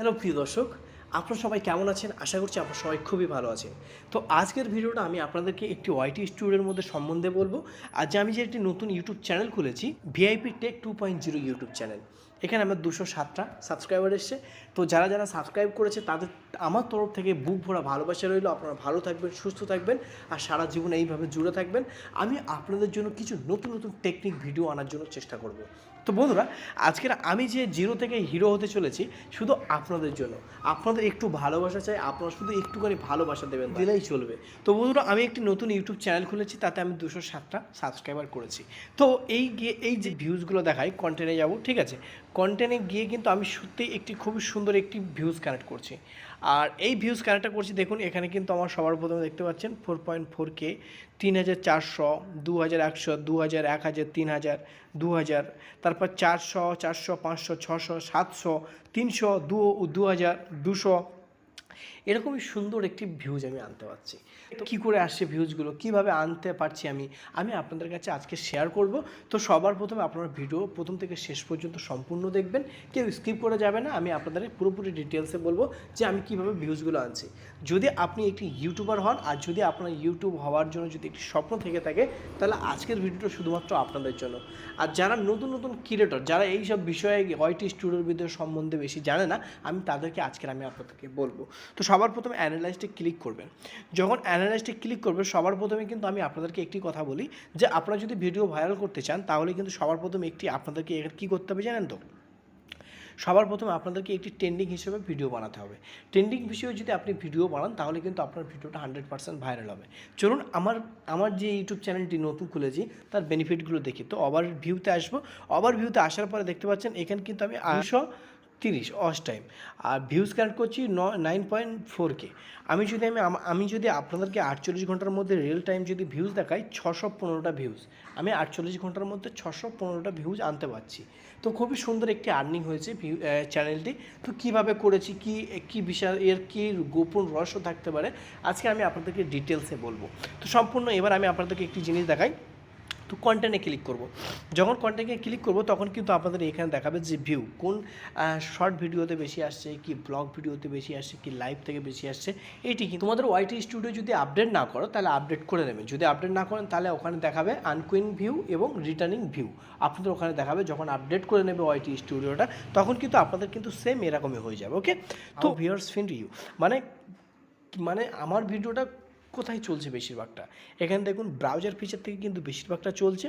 Hello, প্রিয় দর্শক, আপনারা সবাই কেমন আছেন? আশা করছি আপনারা সবাই খুবই ভালো আছেন। তো আজকের ভিডিওটা আমি আপনাদেরকে একটি ওয়াইটি স্টুডিওর মধ্যে সম্বন্ধে বলব। যে আমি যে একটি নতুন ইউটিউব চ্যানেল খুলেছি VIP tech two point zero YouTube channel এখানে আমার দুশো সাতটা সাবস্ক্রাইবার এসছে। তো যারা যারা সাবস্ক্রাইব করেছে, তাদের আমার তরফ থেকে বুক ভরা ভালোবাসা রইল। আপনারা ভালো থাকবেন, সুস্থ থাকবেন আর সারা জীবন এইভাবে জুড়ে থাকবেন। আমি আপনাদের জন্য কিছু নতুন নতুন টেকনিক ভিডিও আনার জন্য চেষ্টা করব। তো বন্ধুরা আজকের আমি যে জিরো থেকে হিরো হতে চলেছি শুধু আপনাদের জন্য। আপনাদের একটু ভালোবাসা চাই আপনারা শুধু একটুখানি ভালোবাসা দেবেন দিলেই চলবে। তো বন্ধুরা আমি একটি নতুন ইউটিউব চ্যানেল খুলেছি তাতে আমি দুশো সাতটা সাবস্ক্রাইবার করেছি। তো এই গিয়ে এই যে ভিউজগুলো দেখাই কন্টেন্টে যাব ঠিক আছে? কন্টেন্টে গিয়ে কিন্তু আমি সত্যি একটি খুবই সুন্দর একটি ভিউজ কানেক্ট করছি। আর এই ভিউজ কানেক্টটা করছি, দেখুন, এখানে কিন্তু আমার সবার প্রথমে দেখতে পাচ্ছেন ফোর পয়েন্ট ফোর কে তিন হাজার চারশো দু হাজার একশো দু হাজার এক হাজার, তিন হাজার দু হাজার তারপর চারশো চারশো, পাঁচশো, ছশো, সাতশো, তিনশো, দু দু হাজার, দুশো এরকমই সুন্দর একটি ভিউজ আমি আনতে পারছি। তো কী করে আসছে ভিউজগুলো কীভাবে আনতে পারছি আমি? আমি আপনাদের কাছে আজকে শেয়ার করব। তো সবার প্রথমে আপনারা ভিডিও প্রথম থেকে শেষ পর্যন্ত সম্পূর্ণ দেখবেন। কেউ স্কিপ করে যাবে না। আমি আপনাদের পুরোপুরি ডিটেলসে বলব যে আমি কীভাবে ভিউজগুলো আনছি। যদি আপনি একটি ইউটিউবার হন আর যদি আপনার ইউটিউব হওয়ার জন্য যদি একটি স্বপ্ন থেকে থাকে, তাহলে আজকের ভিডিওটা শুধুমাত্র আপনাদের জন্য। আর যারা নতুন নতুন ক্রিয়েটর যারা এই সব বিষয়ে ওয়াইটি স্টুডিওর ভিতরে সম্বন্ধে বেশি জানে না, আমি তাদেরকে আজকের আমি আপনাদেরকে বলব। তো সবার প্রথমে অ্যানালাইজটে ক্লিক করবেন। যখন অ্যানালাইজটে ক্লিক করবেন, সবার প্রথমে কিন্তু আমি আপনাদেরকে একটি কথা বলি যে, আপনারা যদি ভিডিও ভাইরাল করতে চান, তাহলে কিন্তু সবার প্রথমে একটি আপনাদেরকে কী করতে হবে জানেন তো? সবার প্রথমে আপনাদেরকে একটি ট্রেন্ডিং হিসেবে ভিডিও বানাতে হবে। ট্রেন্ডিং বিষয়ে যদি আপনি ভিডিও বানান, তাহলে কিন্তু আপনার ভিডিওটা হান্ড্রেড পার্সেন্ট ভাইরাল হবে। চলুন, আমার আমার যে ইউটিউব চ্যানেলটি নতুন খুলেছি, তার বেনিফিটগুলো দেখি। তো ওভার ভিউতে আসব। ওভার ভিউতে আসার পরে দেখতে পাচ্ছেন, এখানে কিন্তু আমি আটশো তিরিশ, অস টাইম আর ভিউজ কানেক্ট করছি ন নাইন পয়েন্ট ফোর কে আমি যদি আমি আমি যদি আপনাদেরকে আটচল্লিশ ঘণ্টার মধ্যে রিয়েল টাইম যদি ভিউজ দেখাই, ছশো পনেরোটা ভিউজ আমি আটচল্লিশ ঘণ্টার মধ্যে ছশো পনেরোটা ভিউজ আনতে পারছি। তো খুবই সুন্দর একটি আর্নিং হয়েছে ভিউ চ্যানেলটি তো কীভাবে করেছি, কি, কী বিষয়, এর কী গোপন রহস্য থাকতে পারে, আজকে আমি আপনাদেরকে ডিটেলসে বলব। তো সম্পূর্ণ এবার আমি আপনাদেরকে একটি জিনিস দেখাই। তো কন্টেন্টে ক্লিক করব। যখন কন্টেন্টে ক্লিক করব তখন কিন্তু আপনাদের এখানে দেখাবে যে ভিউ কোন শর্ট ভিডিওতে বেশি আসছে কি ব্লগ ভিডিওতে বেশি আসছে কি লাইভ থেকে বেশি আসছে এইটি কিন্তু তোমাদের ওয়াইটি স্টুডিও যদি আপডেট না করো তাহলে আপডেট করে নেবেন যদি আপডেট না করেন তাহলে ওখানে দেখাবে আনকুইন ভিউ এবং রিটার্নিং ভিউ আপনাদের ওখানে দেখাবে যখন আপডেট করে নেবে ওয়াইটি স্টুডিওটা তখন কিন্তু আপনাদের কিন্তু সেম এরকমই হয়ে যাবে ওকে তো ভিউয়ার্স ফিন্ড ইউ মানে মানে আমার ভিডিওটা কোথায় চলছে বেশিরভাগটা? এখানে দেখুন ব্রাউজার ফিচার থেকে কিন্তু বেশিরভাগটা চলছে,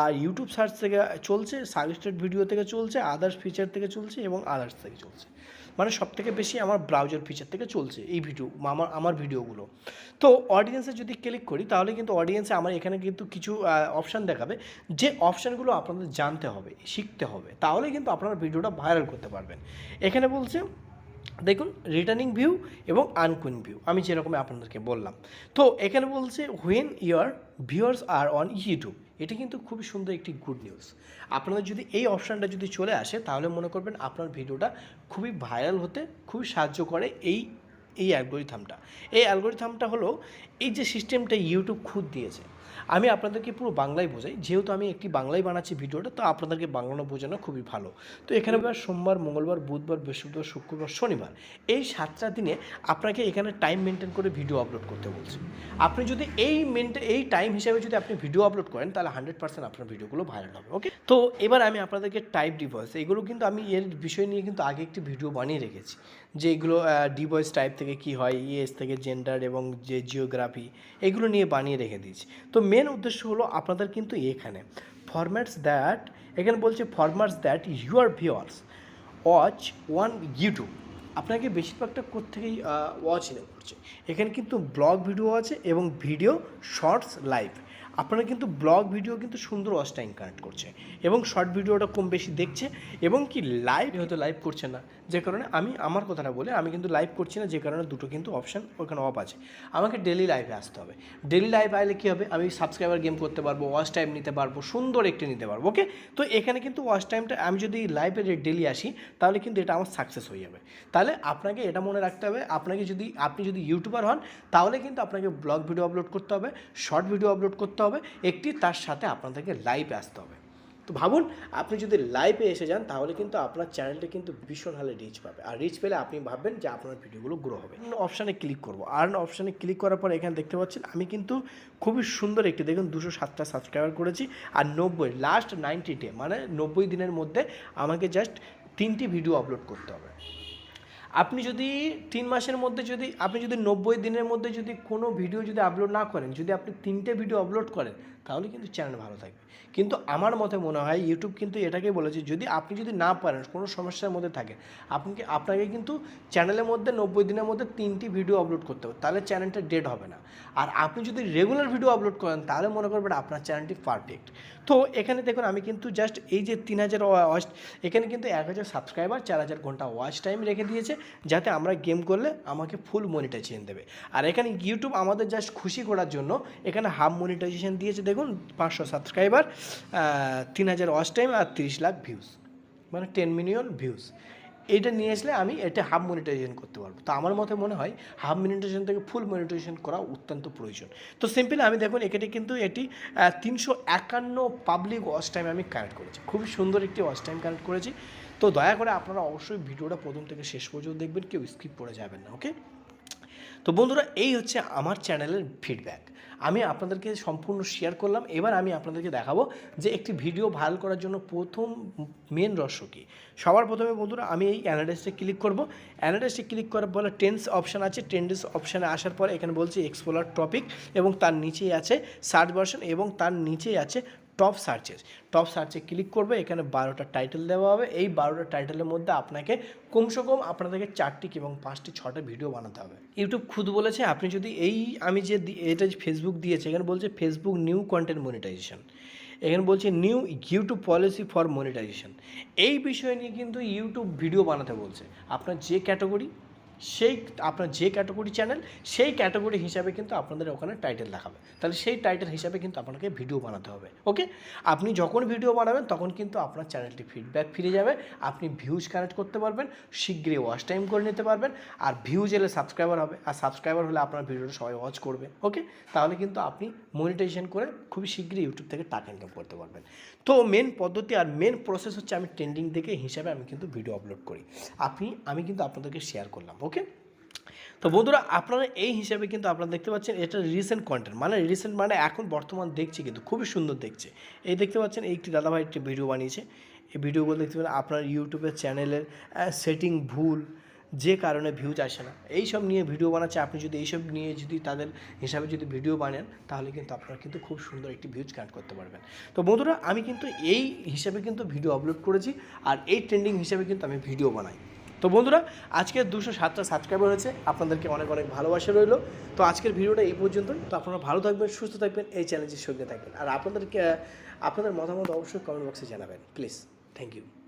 আর ইউটিউব সার্চ থেকে চলছে সাজেস্টেড ভিডিও থেকে চলছে আদার্স ফিচার থেকে চলছে এবং আদার্স থেকে চলছে। মানে সব থেকে বেশি আমার ব্রাউজার ফিচার থেকে চলছে এই ভিডিও আমার আমার ভিডিওগুলো তো অডিয়েন্সে যদি ক্লিক করি, তাহলে কিন্তু অডিয়েন্সে আমার এখানে কিন্তু কিছু অপশান দেখাবে, যে অপশানগুলো আপনাদের জানতে হবে, শিখতে হবে। তাহলে কিন্তু আপনারা ভিডিওটা ভাইরাল করতে পারবেন। এখানে বলছে দেখুন রিটার্নিং ভিউ এবং আনকুইন ভিউ আমি যেরকম আপনাদেরকে বললাম। তো এখানে বলছে when your viewers are on YouTube এটা কিন্তু খুবই সুন্দর একটি গুড নিউজ আপনাদের যদি এই অপশানটা যদি চলে আসে, তাহলে মনে করবেন আপনার ভিডিওটা খুবই ভাইরাল হতে খুবই সাহায্য করে এই এই অ্যালগোরিথামটা এই অ্যালগোরিথামটা হলো, এই যে সিস্টেমটা ইউটিউব খুদ দিয়েছে আমি আপনাদেরকে পুরো বাংলায় বোঝাই যেহেতু আমি একটি বাংলায় বানাচ্ছি ভিডিওটা তো আপনাদেরকে বাংলা বোঝানো খুবই ভালো। তো এখানে সোমবার মঙ্গলবার বুধবার বৃহস্পতিবার শুক্রবার শনিবার এই সাতটা দিনে আপনাকে এখানে টাইম মেনটেন করে ভিডিও আপলোড করতে বলছে। আপনি যদি এই মেনটেন এই টাইম হিসাবে যদি আপনি ভিডিও আপলোড করেন তাহলে হান্ড্রেড পার্সেন্ট আপনার ভিডিওগুলো ভাইরাল হবে ওকে তো এবার আমি আপনাদেরকে টাইপ ডিভয়েস এগুলো কিন্তু আমি এর বিষয় নিয়ে কিন্তু আগে একটি ভিডিও বানিয়ে রেখেছি। যে এগুলো ডিভয়েস টাইপ থেকে কি হয় ইএস থেকে জেন্ডার এবং যে জিওগ্রাফি এগুলো নিয়ে বানিয়ে রেখে দিয়েছি। তো মেন উদ্দেশ্য হলো আপনাদের কিন্তু এখানে ফরম্যাটস দ্যাট এখানে বলছে formats that your viewers watch on YouTube আপনাকে বেশিরভাগটা কোথেকেই ওয়াচ করছে। এখানে কিন্তু ব্লগ ভিডিও আছে এবং ভিডিও শর্টস লাইভ আপনারা কিন্তু ব্লগ ভিডিও কিন্তু সুন্দর ওয়াচ টাইম কানেক্ট করছে এবং শর্ট ভিডিওটা কম বেশি দেখছে এবং কি লাইভ হয়তো লাইভ করছে না। যে কারণে আমি আমার কথাটা বলে আমি কিন্তু লাইভ করছি না, যে কারণে দুটো কিন্তু অপশান ওখানে অফ আছে। আমাকে ডেলি লাইভে আসতে হবে। ডেলি লাইভ আইলে কী হবে? আমি সাবস্ক্রাইবার গেম করতে পারব ওয়াচ টাইম নিতে পারব, সুন্দর একটি নিতে পারব ওকে তো এখানে কিন্তু ওয়াচ টাইমটা আমি যদি লাইভে ডেলি আসি, তাহলে কিন্তু এটা আমার সাকসেস হয়ে যাবে। তাহলে আপনাকে এটা মনে রাখতে হবে, আপনাকে যদি, আপনি যদি ইউটিউবার হন, তাহলে কিন্তু আপনাকে ব্লগ ভিডিও আপলোড করতে হবে শর্ট ভিডিও আপলোড করতে হবে একটি তার সাথে আপনাদেরকে লাইভে আসতে হবে। তো ভাবুন, আপনি যদি লাইভে এসে যান, তাহলে কিন্তু আপনার চ্যানেলটা কিন্তু ভীষণ হালে রিচ পাবে। আর রিচ পেলে আপনি ভাববেন যে আপনার ভিডিওগুলো গ্রো হবে। অপশানে ক্লিক করব। আর্ন অপশানে ক্লিক করার পর এখানে দেখতে পাচ্ছেন, আমি কিন্তু খুবই সুন্দর একটি, দেখুন, দুশো সাতটা সাবস্ক্রাইবার করেছি আর নব্বই লাস্ট নাইনটি ডে মানে নব্বই দিনের মধ্যে আমাকে জাস্ট তিনটি ভিডিও আপলোড করতে হবে। আপনি যদি তিন মাসের মধ্যে যদি, আপনি যদি নব্বই দিনের মধ্যে যদি কোনো ভিডিও যদি আপলোড না করেন, যদি আপনি তিনটে ভিডিও আপলোড করেন তাহলে কিন্তু চ্যানেল ভালো থাকবে। কিন্তু আমার মতে মনে হয় ইউটিউব কিন্তু এটাকে বলেছে, যদি আপনি যদি না পারেন, কোনো সমস্যার মধ্যে থাকেন, আপনি আপনাকে কিন্তু চ্যানেলের মধ্যে নব্বই দিনের মধ্যে তিনটি ভিডিও আপলোড করতে হবে, তাহলে চ্যানেলটা ডেড হবে না। আর আপনি যদি রেগুলার ভিডিও আপলোড করেন, তাহলে মনে করবেন আপনার চ্যানেলটি পারফেক্ট তো এখানে দেখুন, আমি কিন্তু জাস্ট এই যে তিন হাজার ওয়াচ এখানে কিন্তু এক হাজার সাবস্ক্রাইবার চার হাজার ঘণ্টা ওয়াচ টাইম রেখে দিয়েছে, যাতে আমরা গেম করলে আমাকে ফুল মনিটাইজেশন দেবে। আর এখানে ইউটিউব আমাদের জাস্ট খুশি করার জন্য, এখানে হাফ মনিটাইজেশন দিয়েছে দেখুন, পাঁচশো সাবস্ক্রাইবার তিন হাজার ওয়াচ টাইম আর তিরিশ লাখ ভিউজ মানে টেন মিলিয়ন ভিউজ এটা নিয়ে আসলে আমি এটা হাফ মনিটাইজেশন করতে পারব। তো আমার মতে মনে হয় হাফ মনিটাইজেশন থেকে ফুল মনিটাইজেশন করা অত্যন্ত প্রয়োজন। তো সিম্পল আমি দেখুন, এখানে কিন্তু এটি তিনশো একান্ন পাবলিক ওয়াচ টাইম আমি কানেক্ট করেছি। খুবই সুন্দর একটি ওয়াচ টাইম কানেক্ট করেছি। তো দয়া করে আপনারা অবশ্যই ভিডিওটা প্রথম থেকে শেষ পর্যন্ত দেখবেন, কেউ স্কিপ করে যাবেন না ওকে তো বন্ধুরা, এই হচ্ছে আমার চ্যানেলের ফিডব্যাক আমি আপনাদেরকে সম্পূর্ণ শেয়ার করলাম। এবার আমি আপনাদেরকে দেখাবো যে একটি ভিডিও ভাইরাল করার জন্য প্রথম মেন রহস্য কী। সবার প্রথমে বন্ধুরা, আমি এই অ্যানালাইসে ক্লিক করব। অ্যানালাইসে ক্লিক করার পরে টেন্স অপশান আছে। টেন্স অপশানে আসার পরে এখানে বলছে এক্সপ্লোর টপিক এবং তার নিচেই আছে সার্চ ভার্সন এবং তার নিচেই আছে টপ সার্চেস টপ সার্চে ক্লিক করবে, এখানে বারোটা টাইটেল দেওয়া হবে। এই বারোটা টাইটেলের মধ্যে আপনাকে কমসে কম আপনাদেরকে চারটি এবং পাঁচটি, ছটা ভিডিও বানাতে হবে। ইউটিউব খুদ বলেছে, আপনি যদি এই, আমি যে এটা যে ফেসবুক দিয়েছে, এখানে বলছে ফেসবুক নিউ কন্টেন্ট মনিটাইজেশন এখানে বলছে new YouTube policy for monetization এই বিষয় নিয়ে কিন্তু ইউটিউব ভিডিও বানাতে বলছে। আপনার যে ক্যাটাগরি সেই আপনার যে ক্যাটাগরি চ্যানেল সেই ক্যাটাগরি হিসাবে কিন্তু আপনাদের ওখানে টাইটেল দেখাবে। তাহলে সেই টাইটেল হিসাবে কিন্তু আপনাকে ভিডিও বানাতে হবে ওকে আপনি যখন ভিডিও বানাবেন, তখন কিন্তু আপনার চ্যানেলটি ফিডব্যাক ফিরে যাবে। আপনি ভিউজ কানেক্ট করতে পারবেন, শীঘ্রই ওয়াচ টাইম করে নিতে পারবেন, আর ভিউজ এলে সাবস্ক্রাইবার হবে, আর সাবস্ক্রাইবার হলে আপনার ভিডিওটা সবাই ওয়াচ করবে ওকে তাহলে কিন্তু আপনি মনিটাইজেশন করে খুবই শীঘ্রই ইউটিউব থেকে টাকা ইনকাম করতে পারবেন। তো মেন পদ্ধতি আর মেন প্রসেস হচ্ছে আমি ট্রেন্ডিং দেখে হিসাবে আমি কিন্তু ভিডিও আপলোড করি। আপনি, আমি কিন্তু আপনাদেরকে শেয়ার করলাম ওকে তো বন্ধুরা, আপনারা এই হিসাবে কিন্তু আপনারা দেখতে পাচ্ছেন এটা রিসেন্ট কন্টেন্ট মানে রিসেন্ট মানে এখন বর্তমান দেখছি কিন্তু খুবই সুন্দর দেখছে। এই দেখতে পাচ্ছেন এই একটি দাদাভাই একটি ভিডিও বানিয়েছে। এই ভিডিওগুলো দেখতে পাচ্ছেন আপনার ইউটিউবের চ্যানেলের সেটিং ভুল, যে কারণে ভিউজ আসে না। এই সব নিয়ে ভিডিও বানাচ্ছে। আপনি যদি এইসব নিয়ে যদি তাদের হিসাবে যদি ভিডিও বানান, তাহলে কিন্তু আপনারা কিন্তু খুব সুন্দর একটি ভিউজ কানেক্ট করতে পারবেন। তো বন্ধুরা, আমি কিন্তু এই হিসাবে কিন্তু ভিডিও আপলোড করেছি। আর এই ট্রেন্ডিং হিসাবে কিন্তু আমি ভিডিও বানাই। তো বন্ধুরা আজকের দুশো সাতটা সাবস্ক্রাইবার হয়েছে, আপনাদেরকে অনেক অনেক ভালোবাসা রইল। তো আজকের ভিডিওটা এই পর্যন্তই। তো আপনারা ভালো থাকবেন, সুস্থ থাকবেন, এই চ্যালেঞ্জের সঙ্গে থাকবেন। আর আপনাদেরকে, আপনাদের মতামত অবশ্যই কমেন্ট বক্সে জানাবেন প্লিজ থ্যাংক ইউ